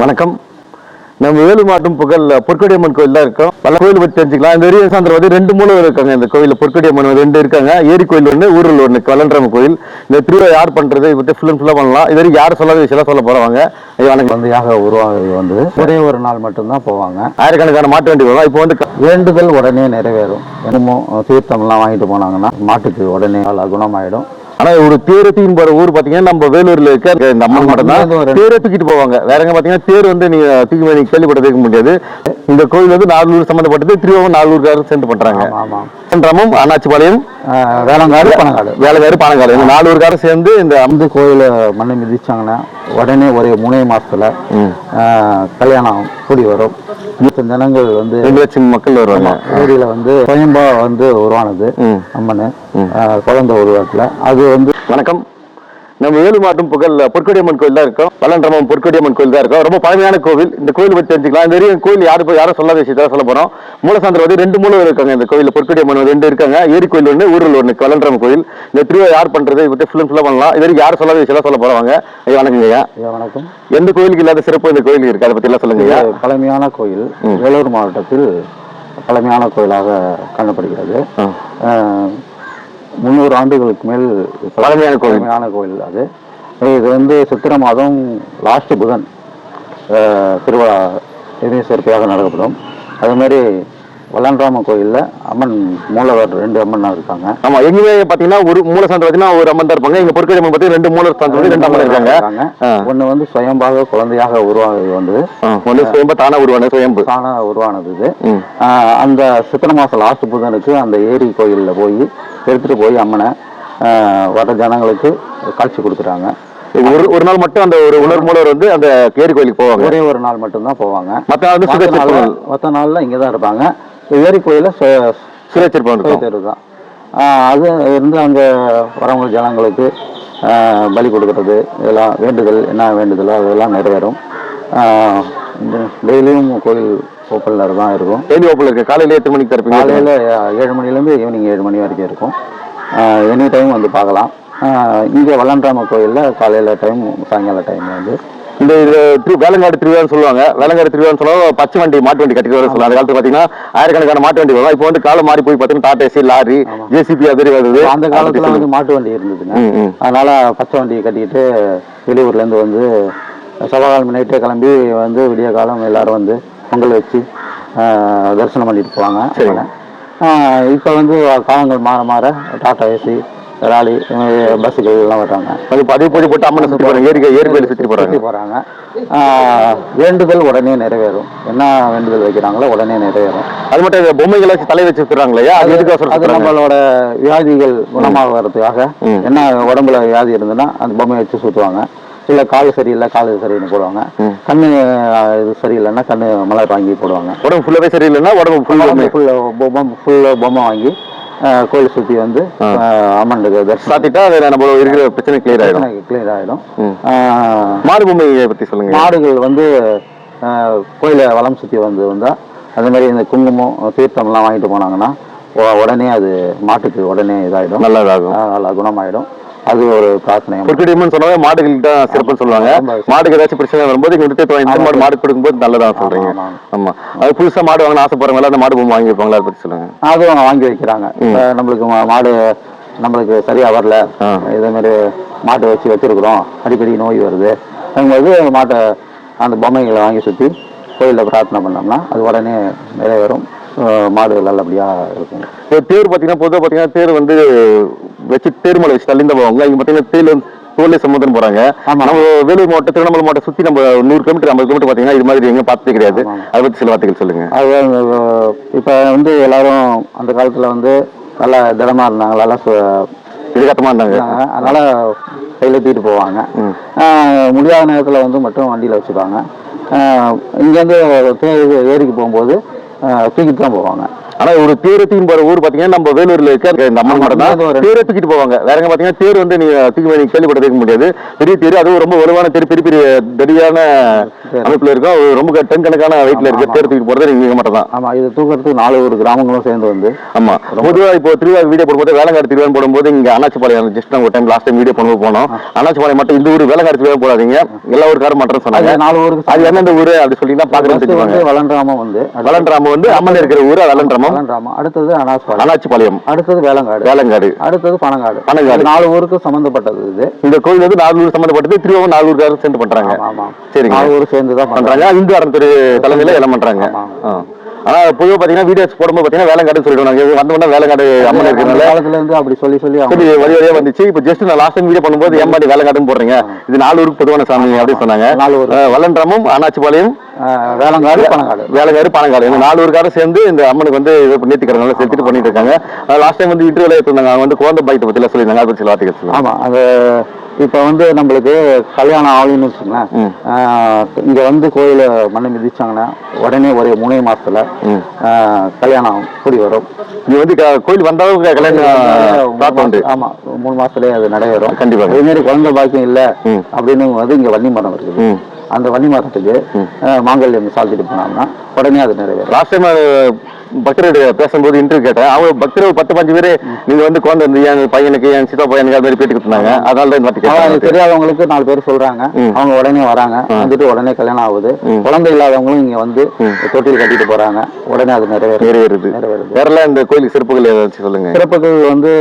வணக்கம். நம்ம வேலு மாவட்டம் புகழ் பொற்கொடியம்மன் கோயில் தான் இருக்கோம். பல கோயில் பற்றி தெரிஞ்சுக்கலாம். இந்த ஏரியா சாந்திரம் வந்து ரெண்டு மூலம் இருக்காங்க. இந்த கோயில் பொற்கொடியம்மன் வந்து ரெண்டு இருக்காங்க. ஏரி கோயில் ஒன்று ஊரில் ஒன்று கலண்டரம் கோயில். இந்த திருவிழா யார் பண்றது? இதை பற்றி ஃபுல் அண்ட் ஃபுல்லாக பண்ணலாம். இது வரைக்கும் யார் சொல்லாத விஷயம் சொல்ல போறவாங்க ஐயா வணக்கம். குழந்தையாக உருவாகுது வந்து ஒரே ஒரு நாள் மட்டும்தான் போவாங்க. ஆயிரக்கணக்கான மாட்டு வண்டி வரும்? இப்போ வந்து வேண்டுதல் உடனே நிறைவேறும். என்னமோ தீர்த்தம்லாம் வாங்கிட்டு போனாங்கன்னா மாட்டுக்கு உடனே குணமாயிடும். ஆனா ஒரு தேரை தூக்கின்னு போற ஊர் பாத்தீங்கன்னா நம்ம வேலூர்ல இருக்க இந்த அம்மன் மட்டும் தான் தேரை தூக்கிட்டு போவாங்க. வேற எங்க பாத்தீங்கன்னா தேர் வந்து நீங்க தூக்கி போய் நீங்க கேள்விப்பட்டிருக்க முடியாது. இந்த கோயில் வந்து நாலூர் சம்பந்தப்பட்டது. திருவாவும் நாலூர்காரர் சேர்ந்து பண்றாங்க. சென்றமும் அண்ணாச்சிபாளையம் வேளங்காடு பணங்காடு வேலைக்காரு பானக்காடு இந்த நாலு ஊருக்காரும் சேர்ந்து இந்த வந்து கோயிலை மண்ணை மிதிச்சாங்கன்னா உடனே ஒரே மூணே மாசத்துல கல்யாணம் கூடி வரும். நூற்று ஜனங்கள் வந்து ரெண்டு லட்சம் மக்கள் வருவாங்க. ஏரியில வந்து சுயம்பா வந்து உருவானது. அம்மனு. குழந்தை உருவாக்குல. அது வணக்கம். நம்ம வேலு மாவட்டம் புகழ் பொற்கொடியம்மன் கோயில் தான் இருக்கோம். பல்லன்றமம் பொற்கொடியம்மன் கோயில் தான் இருக்கும். ரொம்ப பழமையான கோவில். இந்த கோயில் பற்றி தெரிஞ்சுக்கலாம். இந்த வரையும் கோயில் யாரும் போய் யாரும் சொல்லாத விஷயத்தை சொல்ல போறோம். மூலசாந்திரம் வந்து ரெண்டு மூலம் இருக்காங்க இந்த கோயில் பொற்கொடியம்மன் ரெண்டு இருக்காங்க. ஏரி கோயில் ஒன்று ஊரில் ஒன்று கலண்டரம் கோயில். இந்த திருவிழா யார் பண்றது? இதை பற்றி ஃபுல் அண்ட் ஃபுல்லாக பண்ணலாம். இது வரைக்கும் யாரும் சொல்லாத விஷயம் சொல்ல போறவாங்க ஐயா வணக்கங்க ஐயா. வணக்கம். எந்த கோயிலுக்கு இல்லாத சிறப்பு இந்த கோயிலுக்கு இருக்கு? அதை எல்லாம் சொல்லுங்க பழமையான கோயில். வேலூர் மாவட்டத்தில் பழமையான கோயிலாக காணப்படுகிறது. முந்நூறு ஆண்டுகளுக்கு மேல் பழமையான கோயில். பழமையான கோயில் அது. இது வந்து சித்திரை மாதம் லாஸ்ட் புதன் திருவிழா சிறப்பாக நடக்கப்படும். அதே மாதிரி வல்லன்ராம கோயில்ல அம்மன் மூலவர் ரெண்டு அம்மன் இருக்காங்க. ஆமா எங்கேயுமே பாத்தீங்கன்னா ஒரு மூலசாந்தம் பார்த்தீங்கன்னா ஒரு அம்மன் தான் இருப்பாங்க. இங்க பொற்கொடியம்மன் பார்த்தீங்கன்னா ரெண்டு மூலஸ்தானத்துல வந்து ரெண்டு அம்மன் இருக்காங்க. ஒண்ணு வந்து சுயம்பாக குழந்தையாக உருவாகுது வந்து ஒண்ணு சுயம்பு தானா உருவான சுயம்பு. தானா உருவானது இது. அந்த சித்திரை மாதம் லாஸ்ட் புதனுக்கு அந்த ஏரி கோயிலில் போய் எடுத்துட்டு போய் அம்மனை வர ஜனங்களுக்கு காட்சி கொடுக்குறாங்க ஒரு ஒரு நாள் மட்டும் அந்த ஒரு உணர் மூலர் வந்து அந்த ஏரி கோயிலுக்கு போவாங்க? ஒரே ஒரு நாள் மட்டும்தான் போவாங்க. மத்த நாள் வந்து மற்ற நாள்ல மற்ற இங்கே தான் இருப்பாங்க. ஏரி கோயிலில் சுதேச்சர் இருக்கும். தெரு தான் அது இருந்து அங்கே வரவங்க ஜனங்களுக்கு பலி கொடுக்கறது இதெல்லாம் வேண்டுதல் என்ன வேண்டுதலோ அதெல்லாம் நிறைவேறும். டெய்லியும் கோயில் ஓப்பனில் தான் இருக்கும். டெய்லி ஓப்பன் இருக்கு. காலையில எட்டு மணிக்கு திறப்பீங்க? காலையில் ஏழு மணிலேருந்து ஈவினிங் ஏழு மணி வரைக்கும் இருக்கும். எனி டைம் வந்து பார்க்கலாம். இங்கே வல்லன்ராம கோயிலில் காலையில் டைம் சாயங்கால டைம் வந்து. இந்த இது திரு வேலங்காடு திருவிழான்னு சொல்லுவாங்க. வேலங்காடு திருவிழான்னு சொல்லுவாங்க பச்சை வண்டி மாட்டு வண்டி கட்டிட்டு வர சொல்லுவாங்க. அந்த காலத்துல பாத்தீங்கன்னா ஆயிரக்கணக்கான மாட்டு வண்டி வரும். இப்போ வந்து காலம் மாறி போய் பார்த்தீங்கன்னா டாடா ஏசி லாரி ஜேசிபி அது வருது. அந்த காலத்தில் வந்து மாட்டு வண்டி இருந்ததுங்க. அதனால பச்சை வண்டியை கட்டிக்கிட்டு வெளியூர்லேருந்து வந்து செவ்வாய்க்கிழமை நைட்டே கிளம்பி வந்து விடிய காலம் எல்லாரும் வந்து பொங்கல் வச்சு தரிசனம் பண்ணிட்டு போவாங்க. இப்போ வந்து காலங்கள் மாற மாற டாடா ஏசி ராலி பஸ்ஸுகள் எல்லாம் வர்றாங்க. அது அதே பூஜை போட்டு அம்மனை சுத்தி போறாங்க ஏரி ஏரி கோயில சுத்தி போறாங்க. சுத்தி போறாங்க. ஆஹ் வேண்டுதல் உடனே நிறைவேறும். என்ன வேண்டுதல் வைக்கிறாங்களோ உடனே நிறைவேறும். அது மட்டும் இந்த பொம்மைகளை வச்சு தலை வச்சு சுத்துறாங்களே அது எதுக்கு அது நம்மளோட வியாதிகள் குணமாகறதுக்காக ம். என்ன உடம்புல வியாதி இருந்ததுன்னா அந்த பொம்மையை வச்சு சுத்துவாங்க. இல்ல கால் சரியில்லை கால் சரின்னு போடுவாங்க. கண்ணு இது சரியில்லைன்னா கண்ணு மலர் வாங்கி போடுவாங்க. உடம்பு ஃபுல்லாவே சரியில்லைன்னா உடம்பு ஃபுல்லா ஃபுல்ல பொம்மை. ஃபுல்ல பொம்மை வாங்கி கோயில் சுத்தி வந்து அம்மனுக்கு சாத்திட்டா அது நம்ம இருக்கிற பிரச்சனை கிளியர் ஆயிடும். கிளியர் ஆயிடும். மாடு பொம்மையை பத்தி சொல்லுங்க. மாடுகள் வந்து கோயிலை வலம் சுற்றி வந்து வந்தால் அதே மாதிரி இந்த குங்குமம் தீர்த்தம்லாம் வாங்கிட்டு போனாங்கன்னா உடனே அது மாட்டுக்கு உடனே இதாயிடும். நல்லதாகும். நல்லா குணமாயிடும். அது ஒரு பிரார்த்தனை. பொற்கொடியம்மன் சொன்னாவே மாடுகளுக்கு தான் சிறப்புன்னு சொல்லுவாங்க. மாடுக்கு ஏதாச்சும் பிரச்சனை வரும்போது இங்க வாங்கி மாடு மாடு கொடுக்கும்போது நல்லதா சொல்றீங்க. ஆமா, அது புதுசா மாடு வாங்கணும் ஆசைப்படுறவங்க அந்த மாடு பொம்மை வாங்கி வைப்பாங்களா அதை பத்தி சொல்லுங்க. அது அவங்க வாங்கி வைக்கிறாங்க. இப்ப நம்மளுக்கு மாடு நம்மளுக்கு சரியா வரல. இதே மாதிரி மாட்டை வச்சு வச்சிருக்கிறோம். அடிக்கடி நோய் வருது. அப்படிங்கும்போது மாட்டை அந்த பொம்மைகளை வாங்கி சுற்றி கோயிலில் பிரார்த்தனை பண்ணோம்னா அது உடனே நிறைவேறும். ஆஹ், மாடு நல்லபடியா இருக்கும். தேர் பாத்தீங்கன்னா பொதுவாக பாத்தீங்கன்னா தேர் வந்து வச்சு தேர் மலை வச்சு தள்ளிந்து போவாங்க. இங்க பாத்தீங்கன்னா தேர் வந்து தோல்லை சமுதிரம் போறாங்க. நம்ம வேலூர் மாவட்டம் திருவண்ணாமலை மாவட்டம் சுத்தி நம்ம நூறு கிலோமீட்டர் ஐம்பது கிலோமீட்டர் பாத்தீங்கன்னா இது மாதிரி எங்க பார்த்ததே கிடையாது. அதை பத்தி சில வார்த்தைகள் சொல்லுங்க. அது இப்போ வந்து எல்லாரும் அந்த காலத்தில் வந்து நல்லா திடமா இருந்தாங்க நல்லா இதுக்கட்டமா இருந்தாங்க. அதனால கையில் தூக்கிட்டு போவாங்க. முடியாத நேரத்தில் வந்து மட்டும் வண்டியில் வச்சுப்பாங்க இங்கேருந்து ஏரிக்கு போகும்போது தூக்கிட்டு தான் போவாங்க. ஆனா ஒரு தேரை தூக்கி போற ஊர் பாத்தீங்கன்னா நம்ம வேலூர்ல இருக்க இந்த அம்மன் மட்டும் தான். தேரை தூக்கிட்டு போவாங்க. வேற எங்க பாத்தீங்கன்னா தேர் வந்து நீங்க தூக்கி நீங்க கேள்விப்பட்டிருக்க முடியாது. பெரிய தேர் அதுவும் ரொம்ப வலுவான தேர் பெரிய பெரிய தடியான அமைப்புல இருக்கும். ரொம்ப டன் கணக்கான வெயிட்ல இருக்க தேர் தூக்கி போறது நீங்க மட்டும் தான் ஆமா இது தூக்கிறதுக்கு நாலு ஒரு கிராமங்களும் சேர்ந்து வந்து ஆமா. பொதுவா இப்போ திருவிழா வீடியோ போடும்போது வேலைங்காடு திருவிழா போடும்போது இங்க அண்ணாச்சிபாளையம் ஜஸ்ட் ஒரு டைம் லாஸ்ட் டைம் வீடியோ பண்ணும்போது போனோம். அண்ணாச்சிபாளையம் மட்டும் இந்த ஊர் வேலைங்காடு திருவிழா போடாதீங்க. எல்லா ஊருக்காரும் மட்டும் சொன்னாங்க. நாலு ஊருக்கு அது எந்தெந்த ஊரு அப்படி ஃபர்ஸ்ட் வந்து பாக்குறது வளன்றாமம் வந்து வளன்றாம வந்து அம்மன் இருக்கிற ஊரு வளன்றாமம் வளன்றாமம் அடுத்தது அனாஸ்பாளையம் அண்ணாச்சிபாளையம் அடுத்தது வேளங்காடு வேலங்காடு. அடுத்தது பனங்காடு. பனங்காடு. நாலு ஊருக்கு சம்பந்தப்பட்டது இது. இந்த கோயில் வந்து நாலூர் சம்பந்தப்பட்டது திருவாரூர் நாலூருக்காரும் சேர்ந்து பண்றாங்க. ஆமா ஆமா சரிங்க. நாலு ஊர் சேர்ந்து தான் பண்றாங்க. இந்து அறந்துரு தலைமையில எல்லாம் பண்றாங்க. ஆமா. ஆ. ஆனா பொதுவா பாத்தீங்கன்னா வீடியோஸ் போடும்போது பாத்தீங்கன்னா வேலங்காடு சொல்லிடுவாங்க. வந்தோம்னா வேலங்காடு அம்மன் அந்த இருக்கிறதுனால. காலத்துல இருந்து அப்படி சொல்லி சொல்லி சரி வழி வழியா வந்துச்சு. இப்ப ஜஸ்ட் நான் லாஸ்ட் டைம் வீடியோ பண்ணும்போது ஏம்பாடி வேலைக்காட்டும் போடுறீங்க? இது நாலூருக்கு பொதுவான சாமி அப்படின்னு சொன்னாங்க. நாலு ஊர். அஹ் வல்லன்றாமம் அண்ணாச்சிபாளையம் வேளங்காடு பனங்காடு. வேலைக்காரு பணங்காடு இந்த நாலு ஊருக்காரும் சேர்ந்து இந்த அம்மனுக்கு வந்து இது நேர்த்திக்கிறவங்க செலுத்திட்டு பண்ணிட்டு இருக்காங்க. லாஸ்ட் டைம் வந்து இன்டர்வியூல எடுத்திருந்தாங்க அவங்க வந்து குழந்தை பத்தி எல்லாம் சொல்லியிருந்தாங்க. அதை சில வார்த்தைகள் சொல்லுங்க. ஆமா அது இப்ப வந்து நம்மளுக்கு கல்யாணம் ஆகலைன்னு வச்சுக்கோங்களேன். இங்க வந்து கோயில மண்ணை மிதிச்சாங்கன்னா உடனே ஒரு மூணே மாசத்துல கல்யாணம் கூடி வரும். இது வந்து கோயில் வந்தாலும் கல்யாணம் பிரார்த்தம் உண்டு ஆமா மூணு மாசத்துலயே அது நடைபெறும் கண்டிப்பாக. அதே மாதிரி குழந்தை பாக்கியம் இல்ல. அப்படின்னு வந்து இங்க வன்னி மரம் இருக்குது. அந்த வன்னி மரத்துக்கு மாங்கல்யம் சாத்திட்டு போனோம்னா உடனே அது நிறைவேறும். லாஸ்ட் டைம் பக்தர்கிட்ட பேசும்போது இன்டர்வியூ கேட்டேன். அவங்க பக்தர் ஒரு பத்து பஞ்சு பேர் நீங்க வந்து குழந்தை இருந்து என் பையனுக்கு என் சித்தா பையனுக்கு அது மாதிரி பேட்டி கொடுத்தாங்க அதனால தான் கேட்டேன். தெரியாதவங்களுக்கு நாலு பேர் சொல்றாங்க. அவங்க உடனே வராங்க. வந்துட்டு உடனே கல்யாணம் ஆகுது. குழந்தை இல்லாதவங்களும் இங்க வந்து தொட்டில் கட்டிட்டு போறாங்க. உடனே அது நிறைவேறும் நிறைவேறுது. வேறெல்லாம் இந்த கோயிலுக்கு சிறப்புகள் ஏதாச்சும் சொல்லுங்க. சிறப்புகள் வந்து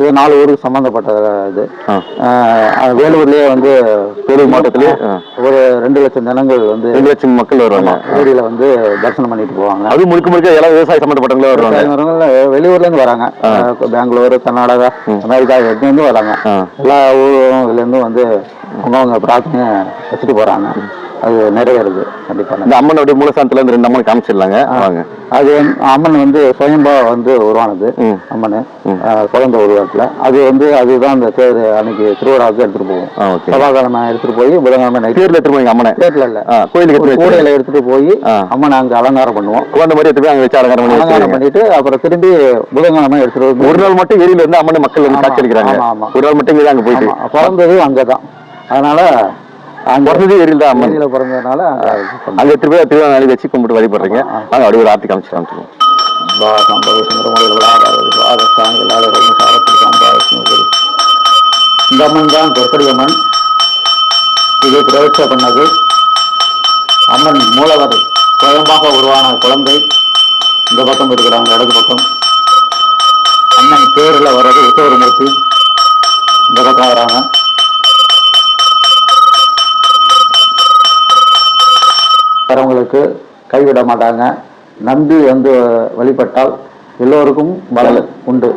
இது நாலு ஊருக்கு சம்பந்தப்பட்ட இது. வேலூர்லயே வந்து வேலூர் மாவட்டத்திலே. ஒரு ரெண்டு லட்சம் ஜனங்கள் வந்து ரெண்டு லட்சம் மக்கள் வருவாங்க. ஏரியில வந்து தரிசனம் பண்ணிட்டு போவாங்க. அது முழுக்க முழுக்க எல்லாம் விவசாய சம்பந்தப்பட்டவங்களே வருவாங்க. விவசாயிங்க வெளியூர்ல இருந்து வராங்க. பெங்களூர் கர்நாடகா அமெரிக்கா இருந்து வராங்க. எல்லா இருந்தும் வந்து அவங்கவுங்க பிரார்த்தனை வச்சுட்டு போறாங்க. அது நிறைவேறுது. கண்டிப்பா இந்த அம்மனுடைய மூலஸ்தானத்துல இருந்து ரெண்டு அம்மன் காமிச்சிடலாங்க. வாங்க. அது அம்மன் வந்து சுயம்பா வந்து உருவானது. அம்மன். குழந்தை உருவாக்குல. அது வந்து அதுதான் அந்த தேர் அன்னைக்கு திருவிழாவுக்கு எடுத்துட்டு போவோம். செவ்வாய்க்கிழமை எடுத்துட்டு போய் புதன்கிழமை நைட் தேர்ல எடுத்துட்டு போய் அம்மனை? தேர்ல இல்ல. கோயிலுக்கு கூடையில எடுத்துட்டு போய். அம்மனை அங்க அலங்காரம் பண்ணுவோம். குழந்தை மாதிரி எடுத்து போய் அங்க வச்சு அலங்காரம் பண்ணி அலங்காரம் பண்ணிட்டு அப்புறம் திரும்பி புதன்கிழமை எடுத்துட்டு வந்து ஒரு நாள் மட்டும் ஏரியில இருந்து அம்மனை மக்கள் வந்து காட்சி ஆமா. ஒரு நாள் மட்டும் இங்க அங்க போயிட்டு. பிறந்தது அங்கதான். அதனால அங்க பிறந்தது ஏரியில் தான் அம்மன். பிறந்ததுனால அங்க போய் திருவிழா வச்சு கும்பிட்டு வழிபடுறீங்க. வாங்க அப்படியே ஒரு ஆர்த்தி காமிச்சு காமிச்சிருவோம் இந்த அம்மன் தான் பொற்கடி அம்மன். இது பிரவேச பண்ணது அம்மன் மூலவர் சுயமாக உருவான குழந்தை. இந்த பக்கம் இருக்கிறாங்க இடது பக்கம். அம்மன் பேரில் வர்றது உத்தவரமூர்த்தி இந்த பக்கம் வராங்க. வரவங்களுக்கு கைவிட மாட்டாங்க. நம்பி வந்து வழிபட்டால் எல்லோருக்கும் பலன் உண்டு.